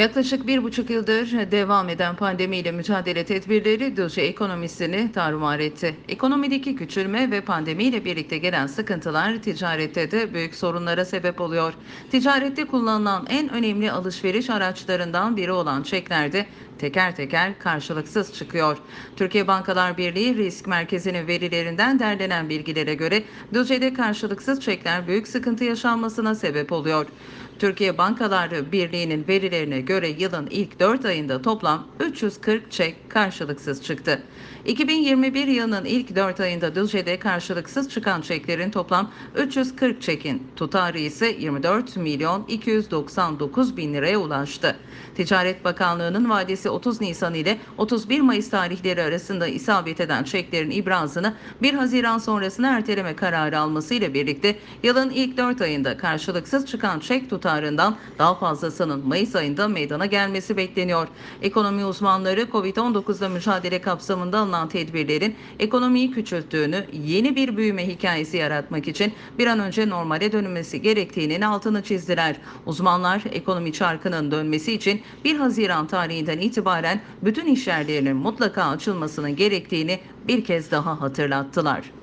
Yaklaşık bir buçuk yıldır devam eden pandemiyle mücadele tedbirleri Düzce ekonomisini tarumar etti. Ekonomideki küçülme ve pandemiyle birlikte gelen sıkıntılar ticarette de büyük sorunlara sebep oluyor. Ticarette kullanılan en önemli alışveriş araçlarından biri olan çeklerde teker teker karşılıksız çıkıyor. Türkiye Bankalar Birliği Risk Merkezi'nin verilerinden derlenen bilgilere göre Düzce'de karşılıksız çekler büyük sıkıntı yaşanmasına sebep oluyor. Türkiye Bankalar Birliği'nin verilerine göre yılın ilk 4 ayında toplam 340 çek karşılıksız çıktı. 2021 yılının ilk 4 ayında Düzce'de karşılıksız çıkan çeklerin toplam 340 çekin tutarı ise 24 milyon 299 bin liraya ulaştı. Ticaret Bakanlığı'nın vadesi 30 Nisan ile 31 Mayıs tarihleri arasında isabet eden çeklerin ibrazını 1 Haziran sonrasına erteleme kararı alması ile birlikte yılın ilk 4 ayında karşılıksız çıkan çek tutarından daha fazlasının Mayıs ayında meydana gelmesi bekleniyor. Ekonomi uzmanları Covid-19'la mücadele kapsamında alınan tedbirlerin ekonomiyi küçülttüğünü, yeni bir büyüme hikayesi yaratmak için bir an önce normale dönülmesi gerektiğinin altını çizdiler. Uzmanlar ekonomi çarkının dönmesi için 1 Haziran tarihinden itibaren bütün iş yerlerinin mutlaka açılmasının gerektiğini bir kez daha hatırlattılar.